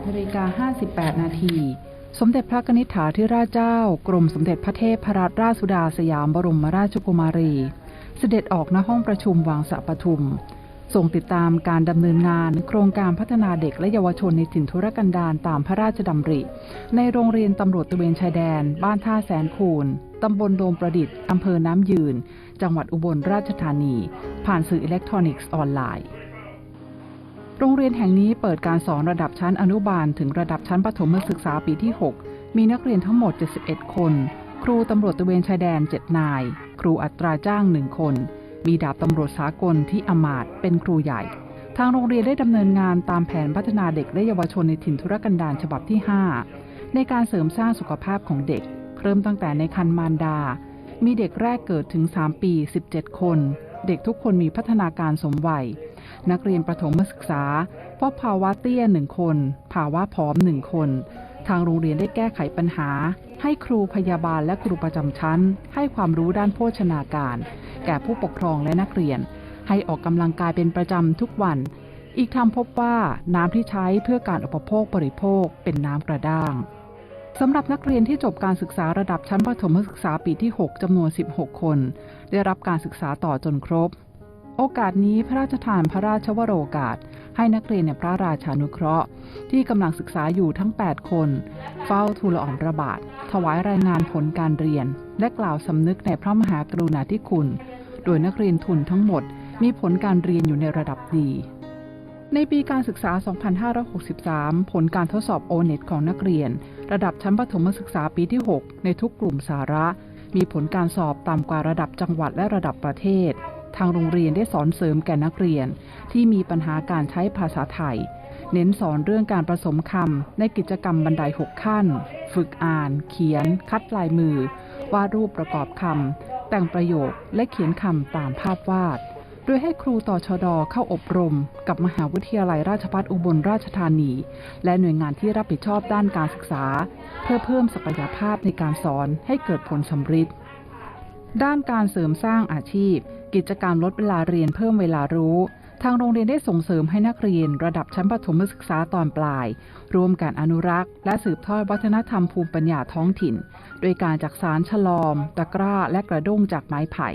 8นาฬิกา58 นาที สมเด็จพระนิษฐาธิราชเจ้า กรมสมเด็จพระเทพพรัตนราชสุดาสยามบรมราชกุมารี เสด็จออกณห้องประชุมวังสะปทุมส่งติดตามการดำเนินงานโครงการพัฒนาเด็กและเยาวชนในถิ่นทุรกันดารตามพระราชดำริ ในโรงเรียนตำรวจตะเวนชายแดน บ้านท่าแสนคูนตำบลโดมประดิษฐ์อำเภอน้ำยืน จังหวัดอุบลราชธานี ผ่านสื่ออิเล็กทรอนิกส์ออนไลน์ โรงเรียนแห่งนี้เปิดการสอนระดับชั้นอนุบาล ถึงระดับชั้นประถมศึกษาปีที่ 6 มีนักเรียนทั้งหมด 71 คน ครูตำรวจตระเวนชายแดน 7 นาย ครูอัตราจ้าง 1 คน มีดาบตำรวจสากลที่อมาตเป็นครูใหญ่ ทางโรงเรียนได้ดำเนินงานตามแผนพัฒนาเด็กและเยาวชนในถิ่นทุรกันดารฉบับที่ 5 ในการเสริมสร้างสุขภาพของเด็ก เริ่มตั้งแต่ในคันมารดา มีเด็กแรกเกิดถึง 3 ปี 17 คน เด็กทุกคนมีพัฒนาการสมวัย นักเรียนประถมศึกษาพบภาวะเตี้ยหนึ่งคน ภาวะผอมหนึ่งคน ทางโรงเรียนได้แก้ไขปัญหา ให้ครูพยาบาลและครูประจำชั้น ให้ความรู้ด้านโภชนาการ แก่ผู้ปกครองและนักเรียน ให้ออกกำลังกายเป็นประจำทุกวัน อีกทำพบว่าน้ำที่ใช้เพื่อการอุปโภคบริโภคเป็นน้ำกระด้างสำหรับนักเรียนที่จบการศึกษาระดับชั้นประถมศึกษาปีที่ 6จำนวน 16 คน ได้รับการศึกษาต่อจนครบ โอกาสนี้พระราชทานพระราชวโรกาส ให้นักเรียนในพระราชานุเคราะห์ ที่กำลังศึกษาอยู่ทั้ง 8 คน เฝ้าทูลละอองระบาทถวายรายงานผลการเรียน และกล่าวสำนึกในพระมหากรุณาธิคุณ โดยนักเรียนทุนทั้งหมด มีผลการเรียนอยู่ในระดับดีในปีการศึกษา 2563 ผลการทดสอบ O-NET ของนักเรียน ระดับชั้นประถมศึกษาปีที่ 6 ในทุกกลุ่มสาระ มีผลการสอบต่ำกว่าระดับจังหวัดและระดับประเทศ ทางโรงเรียนได้สอนเสริมแก่นักเรียน ที่มีปัญหาการใช้ภาษาไทย เน้นสอนเรื่องการผสมคำในกิจกรรมบันไดหกขั้น ฝึกอ่าน เขียน คัดลายมือ วาดรูปประกอบคำ แต่งประโยคและเขียนคำตามภาพวาด โดยให้ครูต่อชดเข้าอบรม กับมหาวิทยาลัยราชภัฏอุบลราชธานี และหน่วยงานที่รับผิดชอบด้านการศึกษา เพื่อเพิ่มศักยภาพในการสอนให้เกิดผลสำฤทธิ์ด้านการเสริมสร้างอาชีพ กิจกรรมลดเวลาเรียนเพิ่มเวลารู้ ทางโรงเรียนได้ส่งเสริมให้นักเรียนระดับชั้นประถมศึกษาตอนปลาย ร่วมการอนุรักษ์ และสืบทอดวัฒนธรรมภูมิปัญญาท้องถิ่น โดยการจักสารฉลอม ตะกร้า และกระด้งจากไม้ไผ่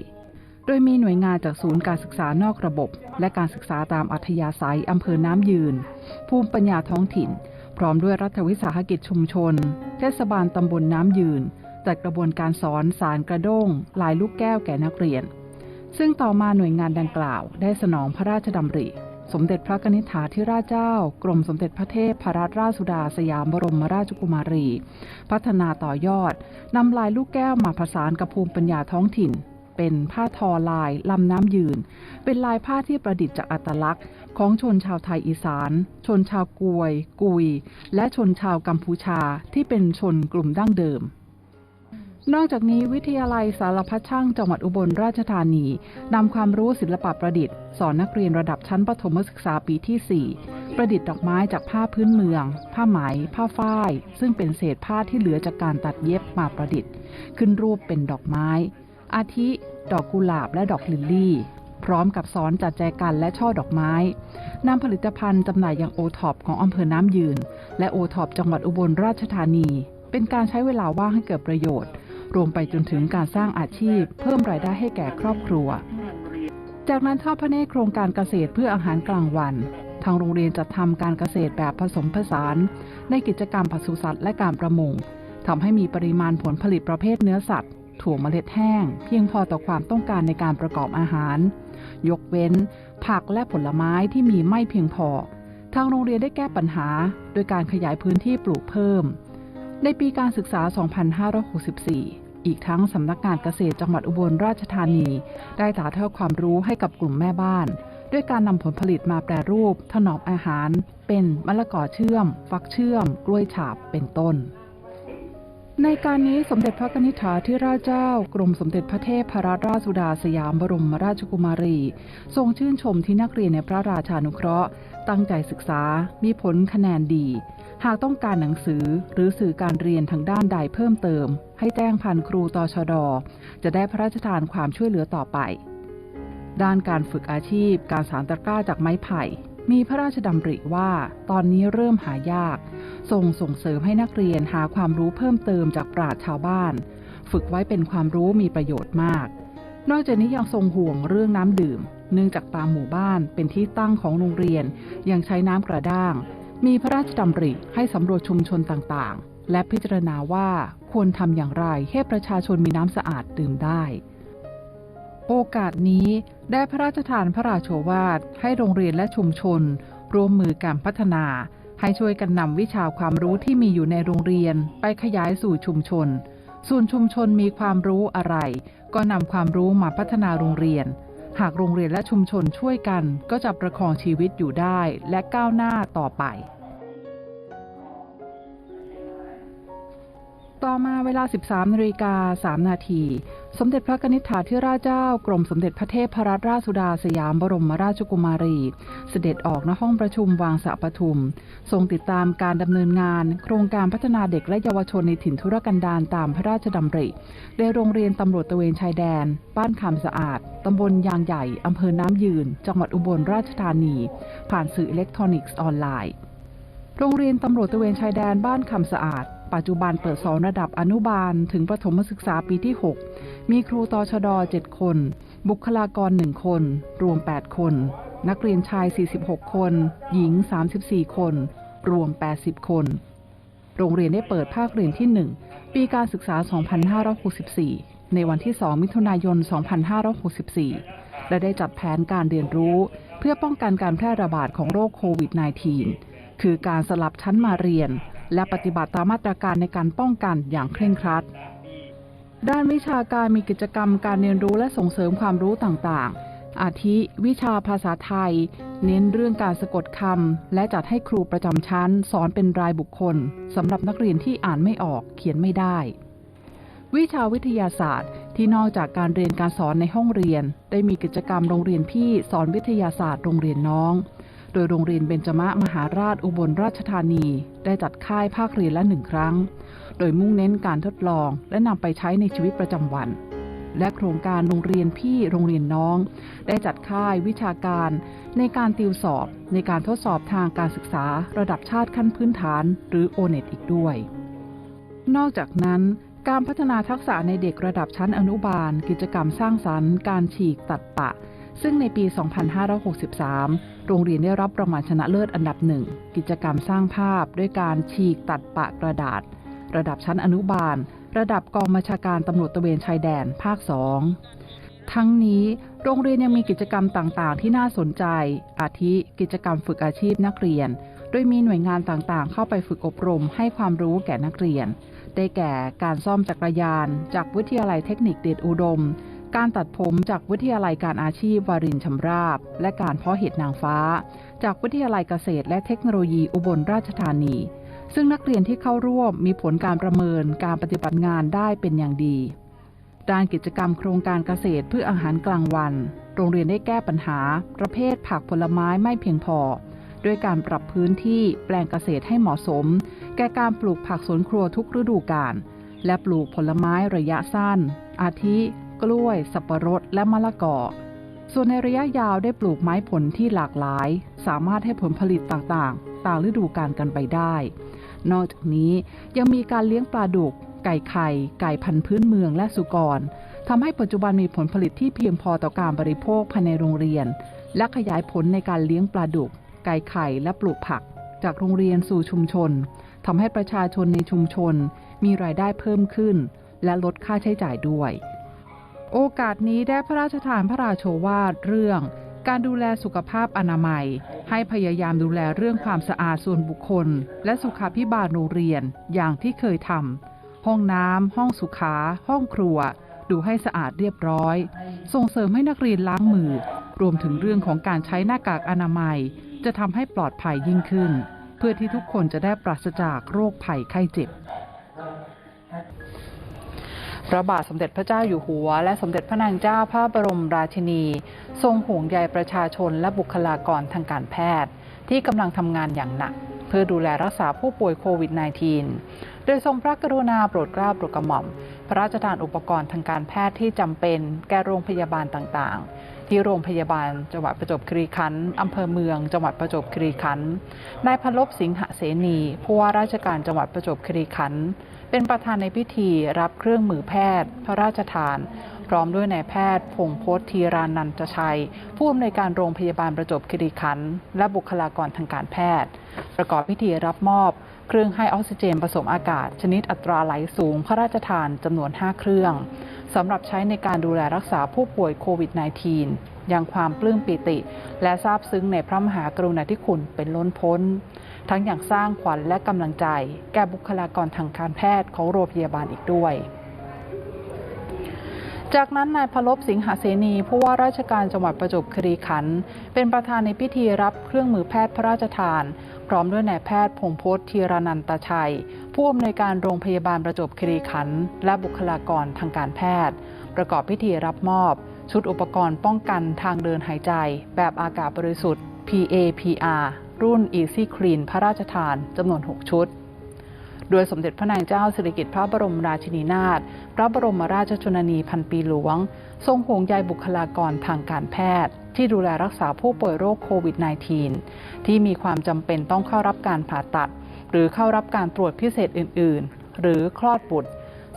โดยมีหน่วยงานจากศูนย์การศึกษานอกระบบ และการศึกษาตามอัธยาศัยอำเภอน้ำยืน ภูมิปัญญาท้องถิ่น พร้อมด้วยรัฐวิสาหกิจชุมชน เทศบาลตำบลน้ำยืนจัดกระบวนการสอนสารกระด้ง ลายลูกแก้วแก่นักเรียน ซึ่งต่อมาหน่วยงานดังกล่าว ได้สนองพระราชดำริ สมเด็จพระนิษฐาธิราชเจ้า กรมสมเด็จพระเทพพรัตนราชสุดาสยามบรมราชกุมารี พัฒนาต่อยอดนำลายลูกแก้วมาผสานกับภูมิปัญญาท้องถิ่น เป็นผ้าทอลายลำน้ำยืน เป็นลายผ้าที่ประดิษฐ์จากอัตลักษณ์ ของชนชาวไทยอีสาน ชนชาวกวย กุย และชนชาวกัมพูชาที่เป็นชนกลุ่มดั้งเดิม นอกจากนี้วิทยาลัยสารพัดช่างจังหวัดอุบลราชธานีนำความรู้ศิลปะประดิษฐ์ สอนนักเรียนระดับชั้นประถมศึกษาปีที่ 4 ประดิษฐ์ดอกไม้จากผ้าพื้นเมือง ผ้าไหม ผ้าฝ้าย ซึ่งเป็นเศษผ้าที่เหลือจากการตัดเย็บมาประดิษฐ์ ขึ้นรูปเป็นดอกไม้ อาทิ ดอกกุหลาบและดอกลิลลี่ พร้อมกับสอนจัดแจกันและช่อดอกไม้นำผลิตภัณฑ์จำหน่ายอย่างโอท็อปของอำเภอน้ำยืน และโอท็อปจังหวัดอุบลราชธานี เป็นการใช้เวลาว่างให้เกิดประโยชน์ รวมไปจนถึงการสร้างอาชีพ เพิ่มรายได้ให้แก่ครอบครัว จากนั้นทอดพระเนตรโครงการเกษตรเพื่ออาหารกลางวัน ทางโรงเรียนจัดทำการเกษตรแบบผสมผสาน ในกิจกรรมปศุสัตว์และการประมงทำให้มีปริมาณผลผลิตประเภทเนื้อสัตว์ ถั่วเมล็ดแห้ง เพียงพอต่อความต้องการในการประกอบอาหาร ยกเว้น ผักและผลไม้ที่มีไม่เพียงพอ ทางโรงเรียนได้แก้ปัญหา โดยการขยายพื้นที่ปลูกเพิ่ม ในปีการศึกษา 2564 อีกทั้งสำนักงานเกษตรจังหวัดอุบลราชธานี ได้ถ่ายทอดความรู้ให้กับกลุ่มแม่บ้าน ด้วยการนำผลผลิตมาแปรรูป ถนอมอาหาร เป็นมะละกอเชื่อม ฟักเชื่อม กล้วยฉาบเป็นต้น ในการนี้สมเด็จพระนิษฐาธิราชเจ้ากรมสมเด็จพระเทพพรัตนราชสุดาสยามบรมราชกุมารี ทรงชื่นชมที่นักเรียนในพระราชานุเคราะห์ ตั้งใจศึกษา มีผลคะแนนดี หากต้องการหนังสือหรือสื่อการเรียนทางด้านใดเพิ่มเติม ให้แจ้งพันครูตชด จะได้พระราชทานความช่วยเหลือต่อไป ด้านการฝึกอาชีพ การสารตะกร้าจากไม้ไผ่ มีพระราชดำริว่า ตอนนี้เริ่มหายาก ทรงส่งเสริมให้นักเรียนหาความรู้เพิ่มเติมจากปราชญ์ชาวบ้าน ฝึกไว้เป็นความรู้มีประโยชน์มาก นอกจากนี้ยังทรงห่วงเรื่องน้ำดื่ม เนื่องจากตามหมู่บ้านเป็นที่ตั้งของโรงเรียน ยังใช้น้ำกระด้าง มีพระราชดำริให้สำรวจชุมชนต่างๆ และพิจารณาว่าควรทำอย่างไรให้ประชาชนมีน้ำสะอาดดื่มได้โอกาสนี้ได้พระราชทานพระราโชวาทให้โรงเรียนและชุมชน ร่วมมือการพัฒนา ให้ช่วยกันนำวิชาความรู้ที่มีอยู่ในโรงเรียน ไปขยายสู่ชุมชน ส่วนชุมชนมีความรู้อะไร ก็นำความรู้มาพัฒนาโรงเรียน หากโรงเรียนและชุมชนช่วยกัน ก็จะประคองชีวิตอยู่ได้และก้าวหน้าต่อไป ต่อมาเวลา 13นาฬิกา3นาที สมเด็จพระนิธิถาธิราชเจ้ากรมสมเด็จพระเทพรัตนราชสุดาสยามบรมราชกุมารี เสด็จออกณห้องประชุมวางสะปทุม ทรงติดตามการดำเนินงาน โครงการพัฒนาเด็กและเยาวชนในถิ่นธุรกันดารตามพระราชดำริในโรงเรียนตำรวจตะเวนชายแดน บ้านคำสะอาดตำบลยางใหญ่อำเภอน้ำยืน จังหวัดอุบลราชธานี ผ่านสื่ออิเล็กทรอนิกส์ออนไลน์ โรงเรียนตำรวจตะเวนชายแดนบ้านคำสะอาด ปัจจุบันเปิดสอนระดับอนุบาลถึงประถมศึกษาปีที่ 6 มีครูตชด 7 คน บุคลากร 1 คน รวม 8 คน นักเรียนชาย 46 คน หญิง 34 คน รวม 80 คน โรงเรียนได้เปิดภาคเรียนที่ 1 ปีการศึกษา 2564 ในวันที่ 2 มิถุนายน 2564 และได้จัดแผนการเรียนรู้เพื่อป้องกันการแพร่ระบาดของโรคโควิด -19 คือการสลับชั้นมาเรียน และปฏิบัติตามมาตรการในการป้องกันอย่างเคร่งครัด ด้านวิชาการมีกิจกรรมการเรียนรู้และส่งเสริมความรู้ต่างๆ อาทิ วิชาภาษาไทย เน้นเรื่องการสะกดคำและจัดให้ครูประจำชั้น สอนเป็นรายบุคคลสำหรับนักเรียนที่อ่านไม่ออกเขียนไม่ได้ วิชาวิทยาศาสตร์ ที่นอกจากการเรียนการสอนในห้องเรียน ได้มีกิจกรรมโรงเรียนพี่สอนวิทยาศาสตร์โรงเรียนน้อง โดยโรงเรียนเบญจมะมหาราชอุบลราชธานี ได้จัดค่ายภาคเรียนละหนึ่งครั้ง โดยมุ่งเน้นการทดลองและนำไปใช้ในชีวิตประจำวัน และโครงการโรงเรียนพี่โรงเรียนน้อง ได้จัดค่ายวิชาการในการติวสอบ ในการทดสอบทางการศึกษาระดับชาติขั้นพื้นฐาน หรือโอเน็ตอีกด้วย นอกจากนั้นการพัฒนาทักษะในเด็กระดับชั้นอนุบาล กิจกรรมสร้างสรรค์ การฉีกตัดปะ ซึ่งในปี 2563 โรงเรียนได้รับรางวัลชนะเลิศอันดับหนึ่ง กิจกรรมสร้างภาพด้วยการฉีกตัดปะกระดาษ ระดับชั้นอนุบาล ระดับกองบัญชาการตำรวจตระเวนชายแดนภาค2ทั้งนี้โรงเรียนยังมีกิจกรรมต่างๆ ที่น่าสนใจ อาทิกิจกรรมฝึกอาชีพนักเรียน โดยมีหน่วยงานต่างๆ เข้าไปฝึกอบรมให้ความรู้แก่นักเรียน ได้แก่การซ่อมจักรยาน จากวิทยาลัยเทคนิคเดชอุดม การตัดผมจากวิทยาลัยการอาชีพวารินชำราบ และการเพาะเห็ดนางฟ้า จากวิทยาลัยเกษตรและเทคโนโลยีอุบลราชธานี ซึ่งนักเรียนที่เข้าร่วมมีผลการประเมินการปฏิบัติงานได้เป็นอย่างดี ด้านกิจกรรมโครงการเกษตรเพื่ออาหารกลางวัน โรงเรียนได้แก้ปัญหา ประเภทผักผลไม้ไม่เพียงพอ ด้วยการปรับพื้นที่แปลงเกษตรให้เหมาะสม แก่การปลูกผักสวนครัวทุกฤดูกาลและปลูกผลไม้ระยะสั้น อาทิ กล้วย สับปะรด และมะละกอ ส่วนในระยะยาวได้ปลูกไม้ผลที่หลากหลาย สามารถให้ผลผลิตต่างๆตามฤดูกาลกันไปได้ นอกจากนี้ยังมีการเลี้ยงปลาดุก ไก่ไข่ ไก่พันธุ์พื้นเมืองและสุกรทำให้ปัจจุบันมีผลผลิตที่เพียงพอต่อการบริโภคภายในโรงเรียน และขยายผลในการเลี้ยงปลาดุก ไก่ไข่และปลูกผัก จากโรงเรียนสู่ชุมชนทำให้ประชาชนในชุมชน มีรายได้เพิ่มขึ้น และลดค่าใช้จ่ายด้วย โอกาสนี้ได้พระราชทานพระราโชวาทเรื่อง การดูแลสุขภาพอนามัย ให้พยายามดูแลเรื่องความสะอาดส่วนบุคคล และสุขาพิบาลโรงเรียนอย่างที่เคยทำห้องน้ำห้องสุขา ห้องครัว ดูให้สะอาดเรียบร้อย ส่งเสริมให้นักเรียนล้างมือ รวมถึงเรื่องของการใช้หน้ากากอนามัย จะทำให้ปลอดภัยยิ่งขึ้น เพื่อที่ทุกคนจะได้ปราศจากโรคภัยไข้เจ็บ พระบาทสมเด็จพระเจ้าอยู่หัว และสมเด็จพระนางเจ้าพระบรมราชินี ทรงห่วงใยประชาชนและบุคลากรทางการแพทย์ ที่กำลังทำงานอย่างหนัก เพื่อดูแลรักษาผู้ป่วยโควิด -19 โดยทรงพระกรุณาโปรดเกล้าโปรดกระหม่อม พระราชทานอุปกรณ์ทางการแพทย์ที่จำเป็น แก่โรงพยาบาลต่างๆ ที่โรงพยาบาลจังหวัดประจวบคีรีขันธ์อำเภอเมืองจังหวัดประจวบคีรีขันธ์นายพลบสิงหเสนีผู้ว่าราชการจังหวัดประจวบคีรีขันธ์เป็นประธานในพิธีรับเครื่องมือแพทย์ พระราชทาน พร้อมด้วยนายแพทย์ พงพธีรานันตชัย ผู้อำนวยการโรงพยาบาลประจวบคีรีขันธ์และบุคลากรทางการแพทย์ ประกอบพิธีรับมอบเครื่องให้ออกซิเจนผสมอากาศ ชนิดอัตราไหลสูง พระราชทานจำนวน 5 เครื่อง สำหรับใช้ในการดูแลรักษาผู้ป่วยโควิด -19 อย่างความปลื้มปิติ และซาบซึ้งในพระมหากรุณาธิคุณเป็นล้นพ้น ทั้งอย่างสร้างขวัญและกำลังใจ แก่บุคลากรทางการแพทย์ของโรงพยาบาลอีกด้วยจากนั้นนายพลบสิงหเสนีผู้ว่าราชการจังหวัดประจวบคีรีขันธ์เป็นประธานในพิธีรับเครื่องมือแพทย์พระราชทาน พร้อมด้วยนายแพทย์พงพจน์ธีรนันตชัย ผู้อำนวยการโรงพยาบาลประจวบคีรีขันธ์และบุคลากรทางการแพทย์ ประกอบพิธีรับมอบ ชุดอุปกรณ์ป้องกันทางเดินหายใจ แบบอากาศบริสุทธิ์ PAPR รุ่น Easy Clean พระราชทานจำนวน 6 ชุด โดยสมเด็จพระนางเจ้าสิริกิติ์พระบรมราชินีนาถ พระบรมราชชนนีพันปีหลวง ทรงห่วงใยบุคลากรทางการแพทย์ ที่ดูแลรักษาผู้ป่วยโรคโควิด -19 ที่มีความจำเป็นต้องเข้ารับการผ่าตัด รือเข้ารับการตรวจพิเศษอื่น ๆ หรือคลอดบุตร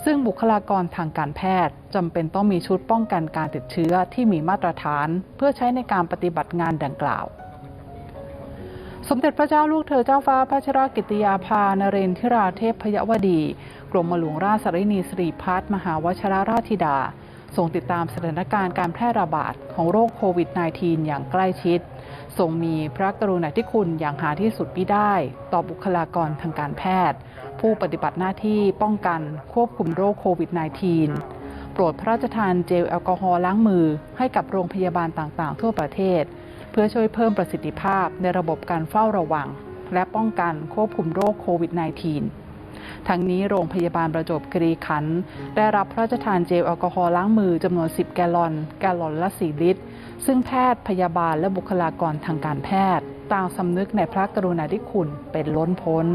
ซึ่งบุคลากรทางการแพทย์จำเป็นต้องมีชุดป้องกันการติดเชื้อที่มีมาตรฐาน เพื่อใช้ในการปฏิบัติงานดังกล่าว สมเด็จพระเจ้าลูกเธอเจ้าฟ้าพัชรกิติยาภานเรนทิราเทพพยวดี กรมหลวงราชสรินีสิริพัฒมหาวชราราชธิดาทรงติดตามสถานการณ์การแพร่ระบาดของโรคโควิด -19 อย่างใกล้ชิด ทรงมีพระกรุณาธิคุณอย่างหาที่สุดมิได้ ต่อบุคลากรทางการแพทย์ ผู้ปฏิบัติหน้าที่ป้องกันควบคุมโรคโควิด -19 โปรดพระราชทานเจลแอลกอฮอล์ล้างมือให้กับโรงพยาบาลต่างๆ ทั่วประเทศ เพื่อช่วยเพิ่มประสิทธิภาพในระบบการเฝ้าระวัง และป้องกันควบคุมโรคโควิด -19 ทั้งนี้โรงพยาบาลประจบคีรีขัน ได้รับพระราชทานเจลแอลกอฮอล์ล้างมือจำนวน 10 แกลลอน แกลลอนละ 4 ลิตร ซึ่งแพทย์พยาบาลและบุคลากรทางการแพทย์ต่างสำนึกในพระกรุณาธิคุณเป็นล้นพ้น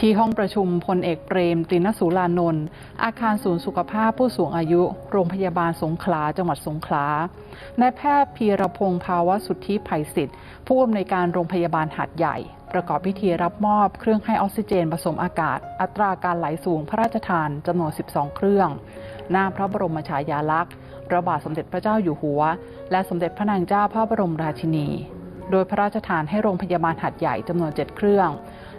ที่ห้องประชุมพลเอกเปรมตินสุรานนท์อาคารศูนย์สุขภาพผู้สูงอายุ โรงพยาบาลสงขลาจังหวัดสงขลานายแพทย์พีรพงศ์ภาวะสุทธิภัยศิษฐ์ผู้อำนวยการโรงพยาบาลหัดใหญ่ประกอบพิธีรับมอบเครื่องให้ออกซิเจนผสมอากาศ อัตราการไหลสูงพระราชทานจำนวน 12 เครื่อง หน้าพระบรมฉายาลักษณ์พระบาทสมเด็จพระเจ้าอยู่หัว และสมเด็จพระนางเจ้าพระบรมราชินี โดยพระราชทานให้โรงพยาบาลหัดใหญ่จำนวน 7 เครื่อง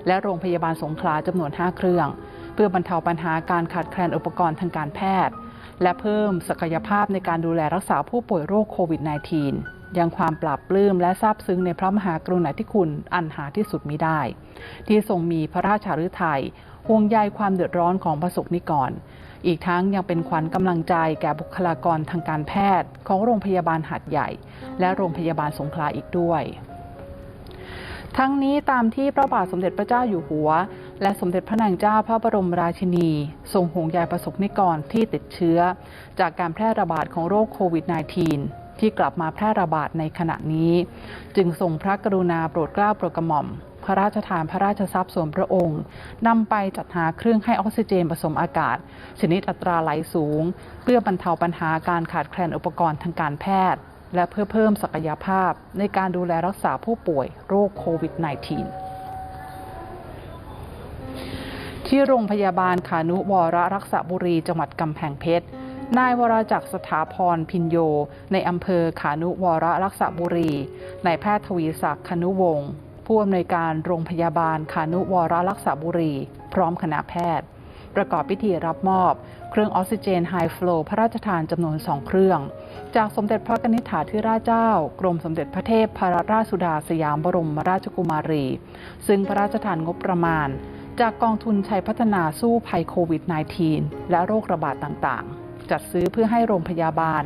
และโรงพยาบาลสงขลาจำนวน 5 เครื่อง เพื่อบรรเทาปัญหาการขาดแคลนอุปกรณ์ทางการแพทย์ และเพิ่มศักยภาพในการดูแลรักษาผู้ป่วยโรคโควิด -19 ยังความปราบปลื้มและซาบซึ้งในพระมหากรุณาธิคุณอันหาที่สุดมิได้ ที่ทรงมีพระราชาฤทัยห่วงใยความเดือดร้อนของประสบนิกร อีกทั้งยังเป็นขวัญกำลังใจแก่บุคลากรทางการแพทย์ ของโรงพยาบาลหัดใหญ่ และโรงพยาบาลสงขลาอีกด้วย ทั้งนี้ตามที่พระบาทสมเด็จพระเจ้าอยู่หัว และสมเด็จพระนางเจ้าพระบรมราชินี ทรงห่วงใยประสบนิกรที่ติดเชื้อ จากการแพร่ระบาดของโรคโควิด -19 ที่กลับมาแพร่ระบาดในขณะนี้ จึงทรงพระกรุณาโปรดเกล้าโปรดกระหม่อม พระราชทานพระราชทรัพย์ส่วนพระองค์นำไปจัดหาเครื่องให้ออกซิเจนผสมอากาศ ชนิดอัตราไหลสูง เพื่อบรรเทาปัญหาการขาดแคลนอุปกรณ์ทางการแพทย์ และเพื่อเพิ่มศักยภาพในการดูแลรักษาผู้ป่วยโรคโควิด -19 ที่โรงพยาบาลขานุวรรักษาบุรีจังหวัดกำแพงเพชร นายวรจักรสถาพรพินโย ในอำเภอขานุวรรักษาบุรี นายแพทย์ทวีศักดิ์คนุวงศ์ ผู้อำนวยการโรงพยาบาลขานุวรรักษาบุรี พร้อมคณะแพทย์ ประกอบพิธีรับมอบ เครื่องออกซิเจนไฮฟลูพระราชทานจำนวนสองเครื่อง จากสมเด็จพระนิธิถาธิราชเจ้า กรมสมเด็จพระเทพพรราชสุดาสยามบรมราชกุมารี ซึ่งพระราชทานงบประมาณ จากกองทุนชัยพัฒนาสู้ภัยโควิด -19 และโรคระบาดต่างๆ จัดซื้อเพื่อให้โรงพยาบาล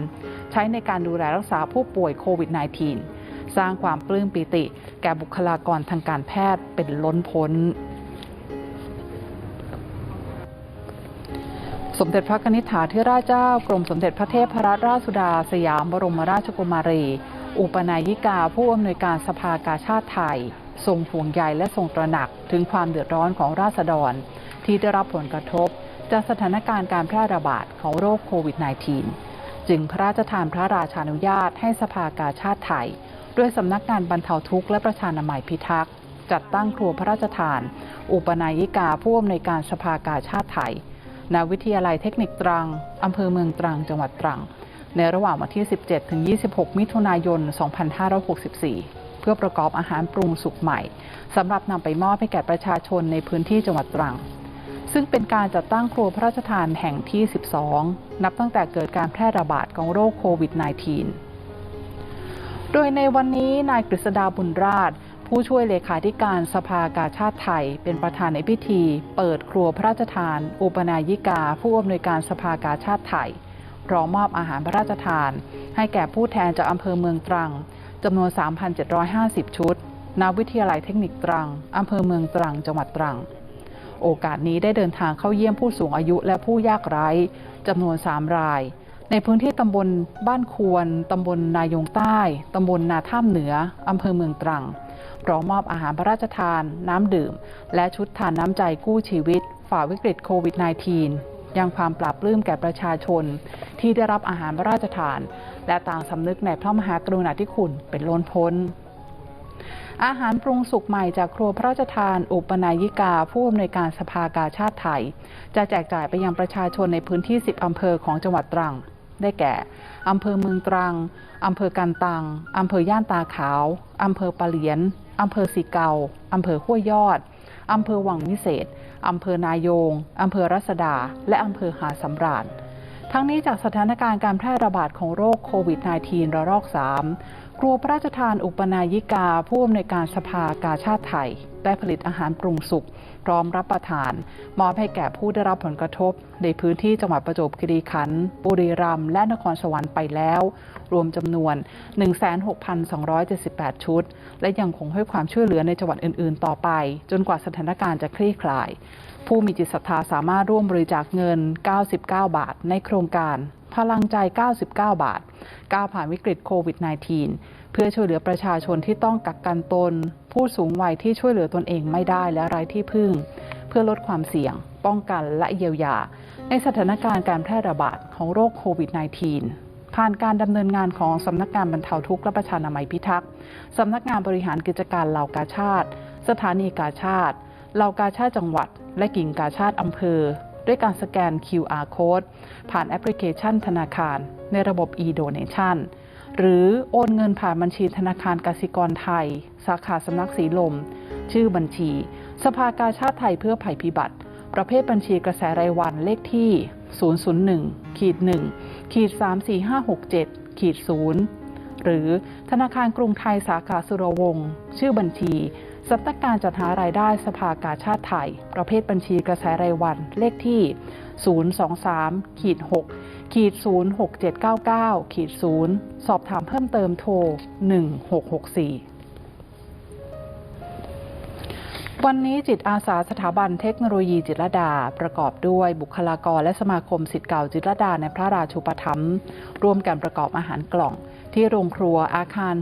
ใช้ในการดูแลรักษาผู้ป่วยโควิด -19 สร้างความปลื้มปิติ แก่บุคลากรทางการแพทย์เป็นล้นพ้นสมเด็จพระนิธิถาธิราชเจ้ากรมสมเด็จพระเทพรัตนราชสุดา สยามบรมราชกุมารี อุปนายิกาผู้อำนวยการสภากาชาติไทย ทรงห่วงใยและทรงตระหนักถึงความเดือดร้อนของราษฎร ที่ได้รับผลกระทบ จากสถานการณ์การแพร่ระบาดของโรคโควิด -19 จึงพระราชทานพระราชานุญาตให้สภากาชาติไทย ด้วยสำนักงานบรรเทาทุกข์และประชานามัยพิทักษ์ จัดตั้งครัวพระราชทาน อุปนายิกาผู้อำนวยการสภากาชาติไทยณวิทยาลัยเทคนิคตรังอำเภอเมืองตรังจังหวัดตรัง ในระหว่างวันที่ 17 ถึง 26 มิถุนายน 2564 เพื่อประกอบอาหารปรุงสุกใหม่สำหรับนำไปมอบให้แก่ประชาชนในพื้นที่จังหวัดตรัง ซึ่งเป็นการจัดตั้งครัวพระราชทานแห่งที่ 12 นับตั้งแต่เกิดการแพร่ระบาดของโรคโควิด -19 โดยในวันนี้นายกฤษดาบุญราช ผู้ช่วยเลขาธิการสภากาชาติไทย เป็นประธานในพิธี เปิดครัวพระราชทาน อุปนายิกา ผู้อำนวยการสภากาชาติไทยพร้อมมอบอาหารพระราชทาน ให้แก่ผู้แทนจากอำเภอเมืองตรังจำนวน 3,750 ชุดณวิทยาลัยเทคนิคตรังอำเภอเมืองตรัง จังหวัดตรัง โอกาสนี้ได้เดินทางเข้าเยี่ยมผู้สูงอายุและผู้ยากไร้จำนวน 3 ราย ในพื้นที่ตำบลบ้านควร ตำบลนายงใต้ ตำบลนาท่ามเหนือ อำเภอเมืองตรังพร้อมมอบอาหารพระราชทาน น้ำดื่ม และชุดทานน้ำใจกู้ชีวิต ฝ่าวิกฤตโควิด -19 ยังความปราบปลื้มแก่ประชาชน ที่ได้รับอาหารพระราชทาน และต่างสำนึกในพระมหากรุณาธิคุณเป็นล้นพ้นอาหารปรุงสุกใหม่จากครัวพระราชทาน อุปนายิกา ผู้อำนวยการสภากาชาติไทย จะแจกจ่ายไปยังประชาชนในพื้นที่ 10 อำเภอของจังหวัดตรัง ได้แก่อำเภอเมืองตรังอำเภอกันตังอำเภอย่านตาขาวอำเภอปะเหลียนอำเภอสีเกาอำเภอห้วยยอดอำเภอวังวิเศษอำเภอนายงอำเภอรัศดา และอำเภอหาสำราญทั้งนี้จากสถานการณ์การแพร่ระบาดของโรคโควิด -19 ระลอก 3 ครัวพระราชทานอุปนายิกา ผู้อำนวยการสภากาชาติไทย ได้ผลิตอาหารปรุงสุกพร้อมรับประทาน มอบให้แก่ผู้ได้รับผลกระทบ ในพื้นที่จังหวัดประจวบคีรีขันธ์บุรีรัมย์และนครสวรรค์ไปแล้ว รวมจำนวน 16,278 ชุด และยังคงให้ความช่วยเหลือในจังหวัดอื่น ๆ ต่อไป จนกว่าสถานการณ์จะคลี่คลาย ผู้มีจิตศรัทธาสามารถร่วมบริจาคเงิน 99 บาท ในโครงการ พลังใจ 99 บาท ก้าวผ่านวิกฤตโควิด -19 เพื่อช่วยเหลือประชาชนที่ต้องกักกันตน ผู้สูงวัยที่ช่วยเหลือตนเองไม่ได้และไร้ที่พึ่ง เพื่อลดความเสี่ยง ป้องกันและเยียวยา ในสถานการณ์การแพร่ระบาดของโรคโควิด -19 ผ่านการดำเนินงานของสำนักงานบรรเทาทุกข์และประชานามัยพิทักษ์สำนักงานบริหารกิจการเหล่ากาชาติ สถานีกาชาติเหล่ากาชาติจังหวัด และกิ่งกาชาติอำเภอ ด้วยการสแกน QR code ผ่านแอปพลิเคชันธนาคาร ในระบบ e-donation หรือโอนเงินผ่านบัญชีธนาคารกสิกรไทย สาขาสำนักสีลม ชื่อบัญชี สภากาชาติไทยเพื่อภัยพิบัติ ประเภทบัญชีกระแสรายวันเลขที่ 001ขีด1ขีด34567ขีด0หรือธนาคารกรุงไทยสาขาสุรวงศ์ชื่อบัญชี สำนักงานจัดหารายได้สภากาชาติไทย ประเภทบัญชีกระแสรายวัน เลขที่ 023ขีด6ขีด06799ขีด0สอบถามเพิ่มเติมโทร 1664วันนี้จิตอาสาสถาบันเทคโนโลยีจิตรดา ประกอบด้วยบุคลากรและสมาคมสิทธิ์เก่าจิตรดาในพระราชูปถัมภ์ร่วมกันประกอบอาหารกล่อง ที่โรงครัวอาคาร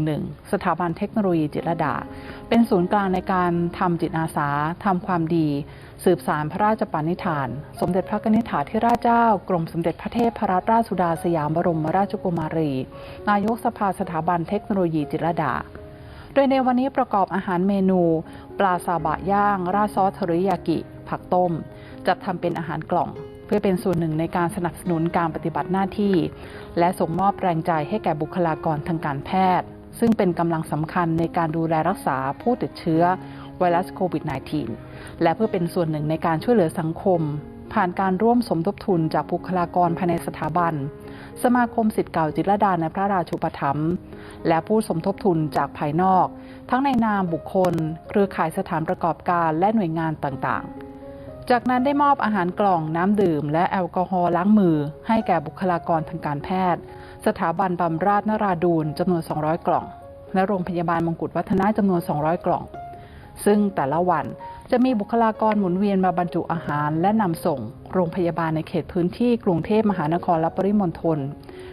611 สถาบันเทคโนโลยีจิตรดา เป็นศูนย์กลางในการทำจิตอาสาทำความดี สืบสารพระราชปณิธาน สมเด็จพระนิธิถาธิราชเจ้า กรมสมเด็จพระเทพรัตนราชสุดาสยามบรมราชกุมารี นายกสภาสถาบันเทคโนโลยีจิตรดา โดยในวันนี้ประกอบอาหารเมนู ปลาซาบะย่าง ราดซอสเทอริยากิ ผักต้ม จัดทำเป็นอาหารกล่อง พื่อเป็นส่วนหนึ่งในการสนับสนุนการปฏิบัติหน้าที่ และส่งมอบแรงใจให้แก่บุคลากรทางการแพทย์ ซึ่งเป็นกำลังสำคัญในการดูแลรักษาผู้ติดเชื้อไวรัสโควิด -19 และเพื่อเป็นส่วนหนึ่งในการช่วยเหลือสังคม ผ่านการร่วมสมทบทุนจากบุคลากรภายในสถาบัน สมาคมสิทธิ์เก่าจิตรดาในพระราชูปถัมภ์และผู้สมทบทุนจากภายนอก ทั้งในนามบุคคล เครือข่ายสถานประกอบการและหน่วยงานต่างๆ จากนั้นได้มอบอาหารกล่องน้ำดื่ม และแอลกอฮอล์ล้างมือ ให้แก่บุคลากรทางการแพทย์ สถาบันบำราศนราดูนจำนวน 200 กล่อง และโรงพยาบาลมงกุฎวัฒนะจำนวน 200 กล่อง ซึ่งแต่ละวันจะมีบุคลากรหมุนเวียนมาบรรจุอาหารและนำส่ง โรงพยาบาลในเขตพื้นที่กรุงเทพมหานครและปริมณฑล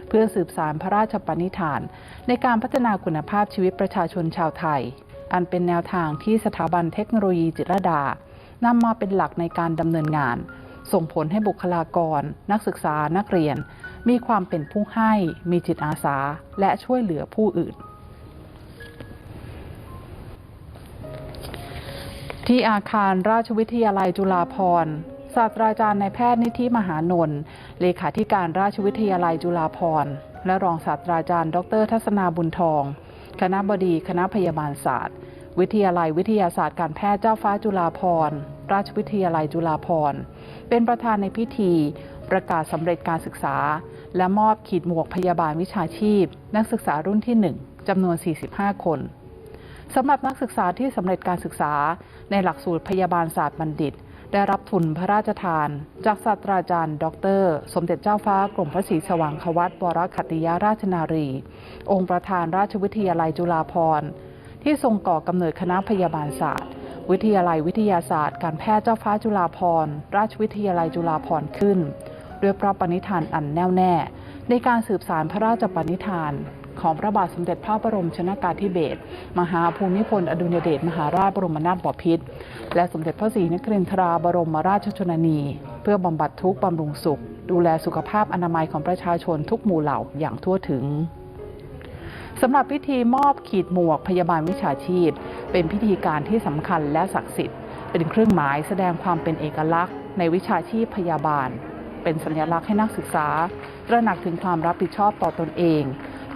เพื่อสืบสารพระราชปณิธาน ในการพัฒนาคุณภาพชีวิตประชาชนชาวไทย อันเป็นแนวทางที่สถาบันเทคโนโลยีจิตรดา นำมาเป็นหลักในการดำเนินงาน ส่งผลให้บุคลากร นักศึกษานักเรียน มีความเป็นผู้ให้ มีจิตอาสา และช่วยเหลือผู้อื่น ที่อาคารราชวิทยาลัยจุฬาภรณ์ศาสตราจารย์นายแพทย์นิธิมหานนท์เลขาธิการราชวิทยาลัยจุฬาภรณ์และรองศาสตราจารย์ ดร ทัศนาบุญทอง คณะบดีคณะพยาบาลศาสตร์ วิทยาลัยวิทยาศาสตร์การแพทย์เจ้าฟ้าจุฬาภรณ์ ราชวิทยาลัยจุฬาภรณ์ เป็นประธานในพิธี ประกาศสำเร็จการศึกษา และมอบขีดหมวกพยาบาลวิชาชีพ นักศึกษารุ่นที่ 1จำนวน 45 คนสำหรับนักศึกษาที่สำเร็จการศึกษา ในหลักสูตรพยาบาลศาสตร์บัณฑิต ได้รับทุนพระราชทาน จากศาสตราจารย์ ดร สมเด็จเจ้าฟ้ากรมพระศรีสว่างควัตวรคัตติยาราชนารี องค์ประธานราชวิทยาลัยจุฬาภรณ์ ที่ทรงก่อกำเนิดคณะพยาบาลศาสตร์ วิทยาลัยวิทยาศาสตร์ การแพทย์เจ้าฟ้าจุฬาภรณ์ราชวิทยาลัยจุฬาภรณ์ขึ้น ด้วยพระปณิธานอันแน่วแน่ ในการสืบสารพระราชปณิธานของพระบาทสมเด็จพระบรมชนากาธิเบศรมหาภูมิพลอดุลยเดชมหาราชบรมนาถบพิตรและสมเด็จพระศรีนครินทราบรมราชชนนี เพื่อบำบัดทุกข์บำรุงสุข ดูแลสุขภาพอนามัยของประชาชนทุกหมู่เหล่าอย่างทั่วถึง สำหรับพิธีมอบขีดหมวกพยาบาลวิชาชีพ เป็นพิธีการที่สำคัญและศักดิ์สิทธิ์ เป็นเครื่องหมายแสดงความเป็นเอกลักษณ์ ในวิชาชีพพยาบาล เป็นสัญลักษณ์ให้นักศึกษา ตระหนักถึงความรับผิดชอบต่อตนเอง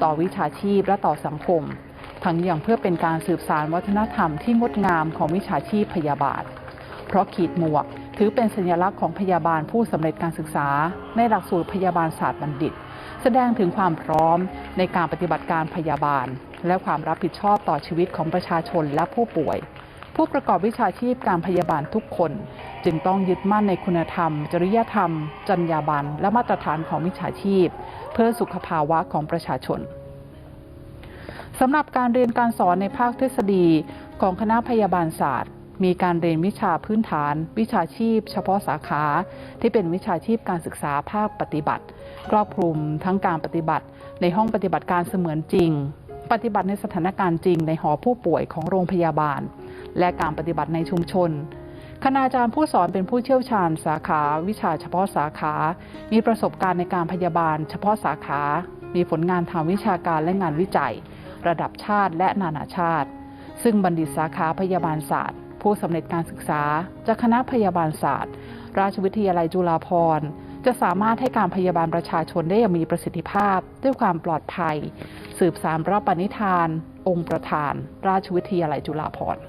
ต่อวิชาชีพและต่อสังคม ทั้งยังเพื่อเป็นการสืบสานวัฒนธรรมที่งดงามของวิชาชีพพยาบาล เพราะขีดหมวกถือเป็นสัญลักษณ์ของพยาบาลผู้สำเร็จการศึกษา ในหลักสูตรพยาบาลศาสตร์บัณฑิต แสดงถึงความพร้อมในการปฏิบัติการพยาบาล และความรับผิดชอบต่อชีวิตของประชาชนและผู้ป่วย ผู้ประกอบวิชาชีพการพยาบาลทุกคน จึงต้องยึดมั่นในคุณธรรม จริยธรรม จรรยาบรรณและมาตรฐานของวิชาชีพ เพื่อสุขภาวะของประชาชนสำหรับการเรียนการสอนในภาคทฤษฎีของคณะพยาบาลศาสตร์ มีการเรียนวิชาพื้นฐาน วิชาชีพ เฉพาะสาขา ที่เป็นวิชาชีพการศึกษาภาคปฏิบัติ ครอบคลุมทั้งการปฏิบัติ ในห้องปฏิบัติการเสมือนจริง ปฏิบัติในสถานการณ์จริงในหอผู้ป่วยของโรงพยาบาล และการปฏิบัติในชุมชนคณาจารย์ผู้สอนเป็นผู้เชี่ยวชาญสาขาวิชาเฉพาะสาขา มีประสบการณ์ในการพยาบาล เฉพาะสาขา มีผลงานทางวิชาการและงานวิจัย ระดับชาติและนานาชาติ ซึ่งบัณฑิตสาขาพยาบาลศาสตร์ ผู้สำเร็จการศึกษา จากคณะพยาบาลศาสตร์ ราชวิทยาลัยจุฬาภรณ์จะสามารถให้การพยาบาลประชาชนได้อย่างมีประสิทธิภาพ ด้วยความปลอดภัย สืบสานพระปณิธาน องค์ประธาน ราชวิทยาลัยจุฬาภรณ์